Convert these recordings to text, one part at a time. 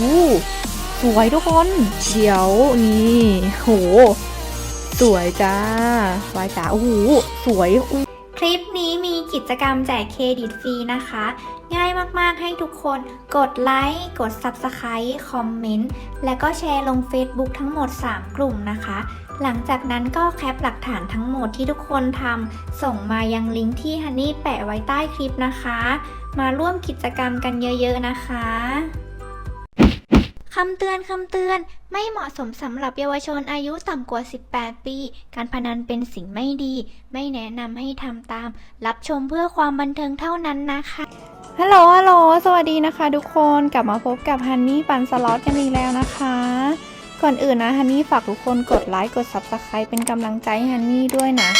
อู้สวยทุกคน เดี๋ยวนี่โห สวยจ้าวายจ๋าโอ้โหสวยอู้คลิปนี้มีกิจกรรมแจกเครดิตฟรีนะคะ ง่ายมากๆให้ทุกคนกดไลค์กด Subscribe คอมเมนต์ และก็แชร์ลง Facebook ทั้งหมด 3 กลุ่มนะคะ หลังจากนั้นก็แคปหลักฐานทั้งหมดที่ทุกคนทำส่งมายังลิงก์ที่ฮันนี่แปะไว้ใต้คลิปนะคะ มาร่วมกิจกรรมกันเยอะๆนะคะ คำเตือนคำเตือน ไม่เหมาะสมสำหรับเยาวชนอายุต่ำกว่า 18 ปี การพนันเป็นสิ่งไม่ดี ไม่แนะนำให้ทำตาม รับชมเพื่อความบันเทิงเท่านั้นนะคะ ฮัลโหล ฮัลโหล สวัสดีนะคะทุกคน กลับมาพบกับฮันนี่ปันสล็อตกันอีกแล้วนะคะ ก่อนอื่นนะฮันนี่ฝากทุกคนกดไลค์ กด Subscribe เป็นกำลังใจให้ฮันนี่ด้วยนะ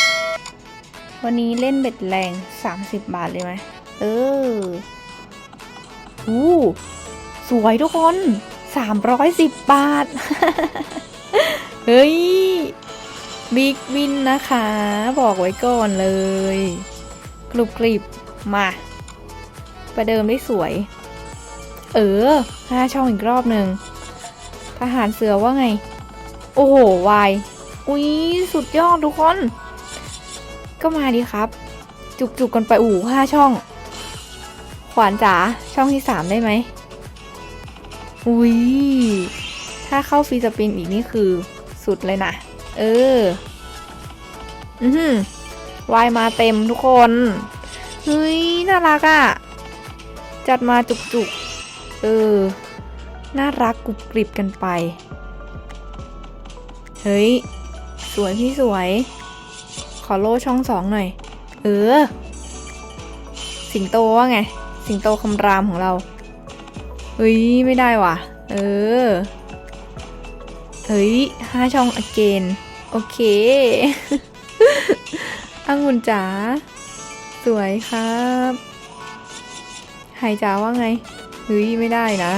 วันนี้เล่นเบ็ดแรง 30 บาทเลยไหม เออ อู้ สวยทุกคน 310 บาท เฮ้ย บิ๊กวินนะคะ บอกไว้ก่อนเลย กรุบกริบ มา ประเดิมได้สวย เออห้าช่องอีกรอบหนึ่งทหารเสือว่าไง โอ้โห วาย อุ๊ยสุดยอดทุกคน ก็มาดีครับ จุกๆกันไปอู่ห้าช่อง ขวานจ๋าช่องที่สามได้ไหม อุ๊ยถ้าเข้าฟรีสปินอีกนี่คือสุดเลยนะ เออ อือหือวายมาเต็มทุกคน เฮ้ย น่ารักอะ่ะ จัดมาจุกๆ เออ น่ารักกรุบกริบกันไป เฮ้ย สวยพี่สวย ขอโล่ช่องสองหน่อย เออ สิงโตว่าไง สิงโตคำรามของเรา เฮ้ย ไม่ได้ว่ะ เออ เฮ้ยห้าช่องอเกนโอเคองุ่นจ๋า สวยครับหายจ๋าว่าไง เฮ้ย ไม่ได้นะ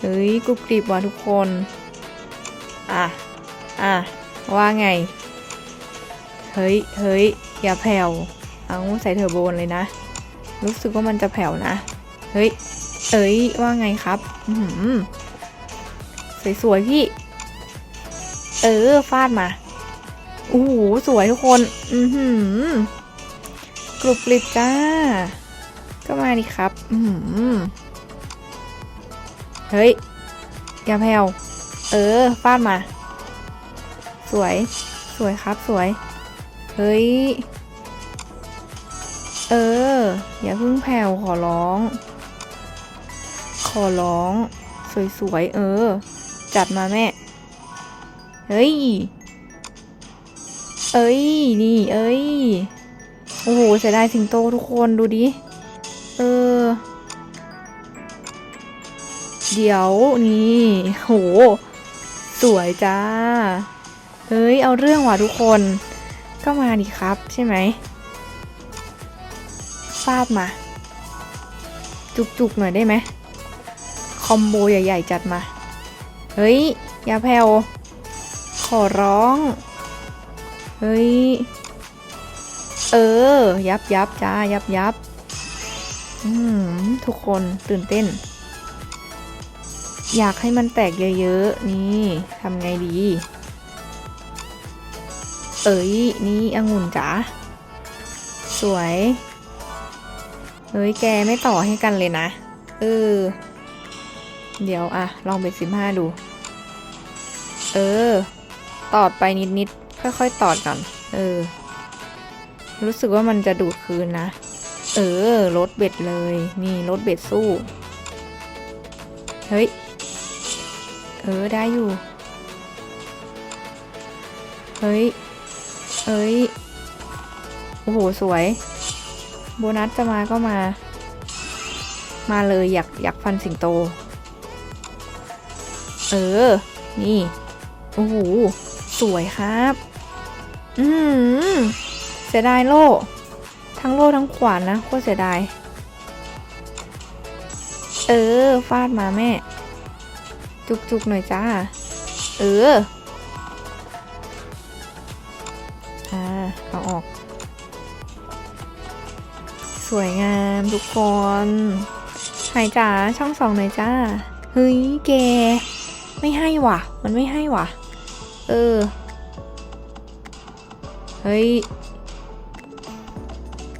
เฮ้ยกรุบกริบว่ะทุกคน อะ อะ ว่าไง เฮ้ย เฮ้ย อย่าแผ่ว เอาใส่เทอร์โบนเลยนะ รู้สึกว่ามันจะแผ่วนะ เฮ้ย เอ้ยว่าไงครับหือสวยๆพี่ เออฟาดมาโอ้โหสวยทุกคน อือหือกรุบกริบจ้า ก็มาดิครับ อือหือเฮ้ยอย่าแผ่วเออฟาดมา สวย สวยครับสวย เฮ้ย เออ อย่าเพิ่งแผ่วขอร้อง อร้อง สวยๆ เออ จัดมาแม่ เฮ้ย เอ้ย นี่ เอ้ย โอ้โหเสียดายสิงโตทุกคนดูดิ เออ เดี๋ยวนี่ โห สวยจ้าเฮ้ย เอาเรื่องว่ะทุกคน ก็มาดิครับใช่ไหมฟาดมา จุกๆหน่อยได้ไหม คอมโบใหญ่ๆ จัดมา เฮ้ย ยาแผ่วขอร้อง เฮ้ย เออ ยับยับจ้า ยับยับอืมทุกคนตื่นเต้น อยากให้มันแตกเยอะๆ นี่ทำไงดี เอ้ย นี่องุ่นจ๋า สวย เฮ้ย แกไม่ต่อให้กันเลยนะ เออ เดี๋ยวอะลองเบ็ดสิบห้าดู เออ ตอดไปนิดๆ ค่อยๆ ตอดก่อน เออ รู้สึกว่ามันจะดูดคืนนะ เออลดเบ็ดเลย นี่ลดเบ็ดสู้ เฮ้ย เออ ได้อยู่ เฮ้ย เอ้ย โอ้โห สวย โบนัสจะมาก็มา มาเลยอยากอยากฟันสิงโต เออ นี่ โอ้โห สวยครับ อืมเสียดายโล่ ทั้งโล่ทั้งขวานนะโคตรเสียดาย เออ ฟาดมาแม่ จุกๆหน่อยจ้า เออ อ่า เอาออก สวยงามทุกคนหายจ๋าช่องสองหน่อยจ้า เฮ้ยแก ไม่ให้ว่ะ มันไม่ให้ว่ะ เออ เฮ้ย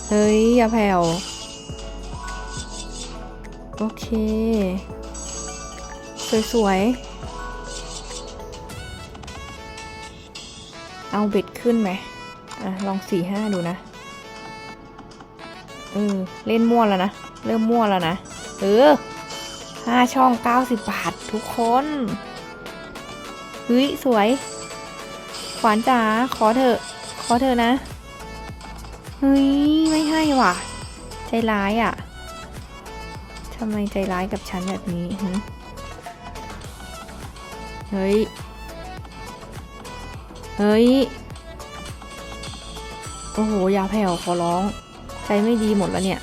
เฮ้ย อย่าแผ่ว โอเค สวยๆ เอาเบ็ดขึ้นไหมอะ ลองสี่ห้าดูนะเออเล่นมั่วแล้วนะ เริ่มมั่วแล้วนะ เออ ห้าช่องเก้าสิบบาท ทุกคนเฮ้ยสวย ขวานจ๋าขอเถอะ ขอเถอะนะเฮ้ยไม่ให้ว่ะ ใจร้ายอะทำไมใจร้ายกับฉันแบบนี้เฮ้ย เฮ้ย โอ้โหยาแผ่วขอร้อง ใจไม่ดีหมดแล้วเนี่ย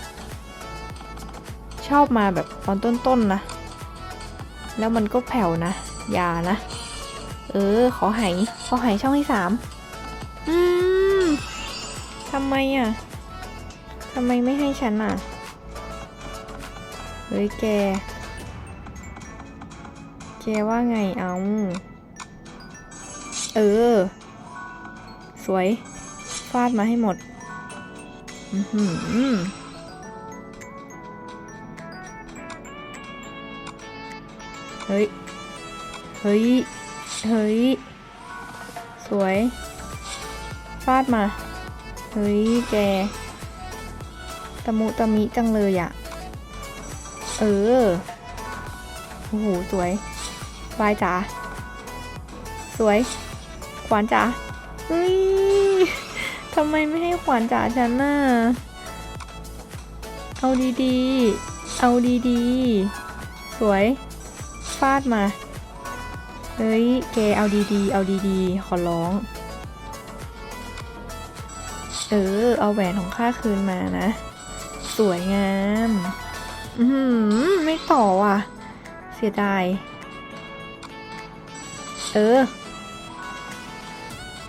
ชอบมาแบบตอนต้นๆนะ แล้วมันก็แผ่วนะ อย่านะ เออ ขอหายขอหายช่องที่สามอืมทำไมอะทำไมไม่ให้ฉันอะ เฮ้ยแก แกว่าไงเอา เออ สวย ฟาดมาให้หมด อือ ฮ้ย เฮ้ย เฮ้ย สวย ฟาดมา เฮ้ย แก ตะมุตะมิจังเลยอะเออ โอ้โห สวยบายจ๋า สวย ขวานจ๋าเฮ้ยทำไมไม่ให้ขวานจ๋าฉันน่ะ เอาดีๆ เอาดีๆ สวย ฟาดมา เฮ้ยแกเอาดีๆ เอาดีๆ ขอร้อง เออ เอาแหวนของข้าคืนมานะ สวยงาม อือหือไม่ต่อว่ะ เสียดาย เออ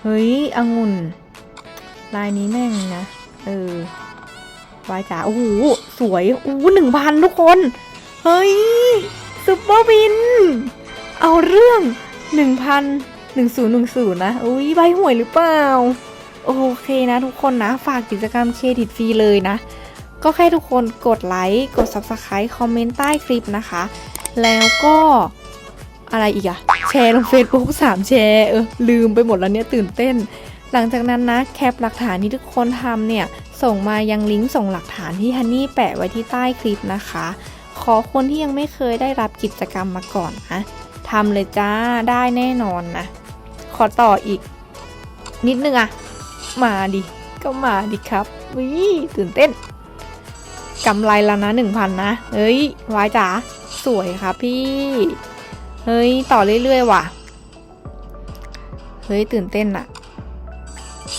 เฮ้ยองุ่น ลายนี้แม่งนะ เออวายจ๋าโอ้โห สวย อู้หนึ่งพันทุกคน เฮ้ย ซุปเปอร์บิน เอาเรื่องหนึ่งพันหนึ่งศูนย์หนึ่งศูนย์นะ อุ้ยใบหวยหรือเปล่า โอเคนะทุกคนนะ ฝากกิจกรรมเครดิตฟรีเลยนะ ก็แค่ทุกคนกดไลค์ กด Subscribe คอมเมนต์ใต้คลิปนะคะ แล้วก็อะไรอีกอะแชร์ลง Facebook 3แชร์เออลืมไปหมดแล้วเนี่ยตื่นเต้น หลังจากนั้นนะแคปหลักฐานที่ทุกคนทำเนี่ย ส่งมายังลิงก์ส่งหลักฐานที่ฮันนี่แปะไว้ที่ใต้คลิปนะคะ ขอคนที่ยังไม่เคยได้รับกิจกรรมมาก่อนนะทำเลยจ้าได้แน่นอนนะ ขอต่ออีก นิดนึงอะมาดิ ก็มาดิครับวิตื่นเต้นกำไรแล้วนะหนึ่งพันนะ เฮ้ยวายจ๋าสวยครับพี่ เฮ้ย ต่อเรื่อยๆว่ะ เฮ้ย ตื่นเต้นอะ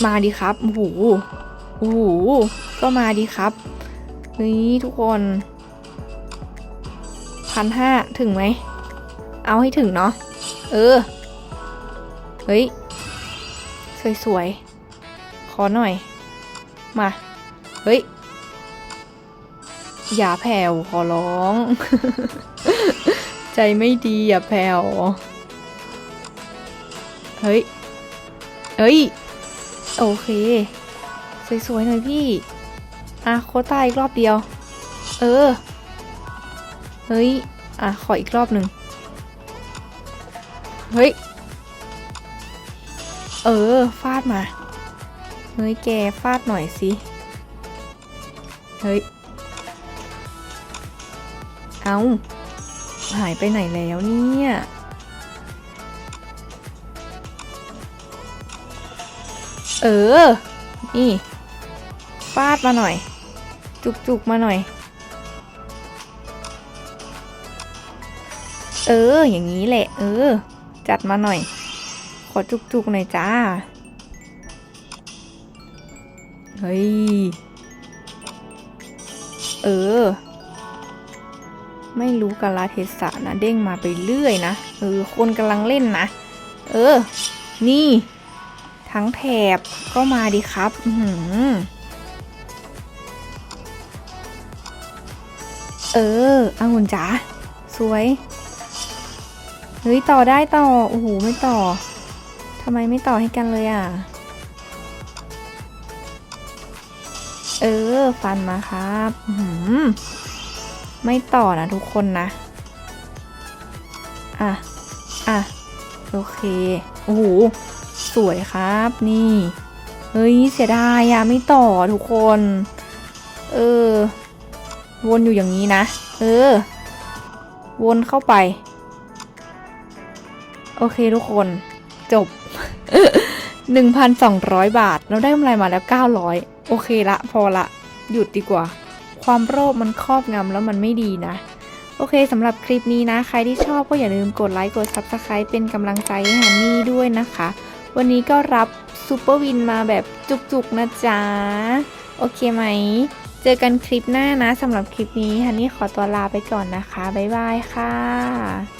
มาดิครับโอ้โหโอ้โหก็มาดิครับ เฮ้ย ทุกคน พันห้าถึงไหม เอาให้ถึงเนาะ เออ เฮ้ย สวยๆ ขอหน่อย มา เฮ้ย อย่าแผ่วขอร้อง ใจไม่ดีอย่าแผ่ว เฮ้ย เฮ้ย โอเค สวยๆ หน่อยพี่ อะโคตาอีกรอบเดียว เออ เฮ้ย อะ ขออีกรอบหนึ่งเฮ้ย เออ ฟาดมา เฮ้ย แก ฟาดหน่อยสิ เฮ้ย เอาหายไปไหนแล้วเนี่ย เออ นี่ ฟาดมาหน่อย จุกๆมาหน่อย เออ อย่างนี้แหละ เออ จัดมาหน่อย ขอจุกๆหน่อยจ้า เฮ้ย เออ ไม่รู้กาลาเทศะนะ เด้งมาไปเรื่อยนะ เออ คนกำลังเล่นนะ เออ นี่ ทั้งแถบก็มาดิครับ อือหือเออองุ่นจ๋าสวย เฮ้ยต่อได้ต่อ โอ้โหไม่ต่อทำไมไม่ต่อให้กันเลยอะ เออ ฟันมาครับหือไม่ต่อนะทุกคนนะ อะ อะ โอเค โอ้โห สวยครับนี่ เฮ้ย เสียดายอะไม่ต่อทุกคน เออ วนอยู่อย่างนี้นะ เออ วนเข้าไป โอเคทุกคนจบ 1,200 บาท เราได้กำไรมาแล้ว 900 โอเคละพอละ หยุดดีกว่า ความโลภมันครอบงำแล้วมันไม่ดีนะ โอเคสำหรับคลิปนี้นะ ใครที่ชอบก็อย่าลืมกดไลค์ กด Subscribe เป็นกำลังใจให้ฮันนี่ด้วยนะคะ วันนี้ก็รับซูเปอร์วินมาแบบจุกๆนะจ๊ะ โอเคไหม เจอกันคลิปหน้านะสำหรับคลิปนี้ฮันนี่ขอตัวลาไปก่อนนะคะ บ๊ายบายค่ะ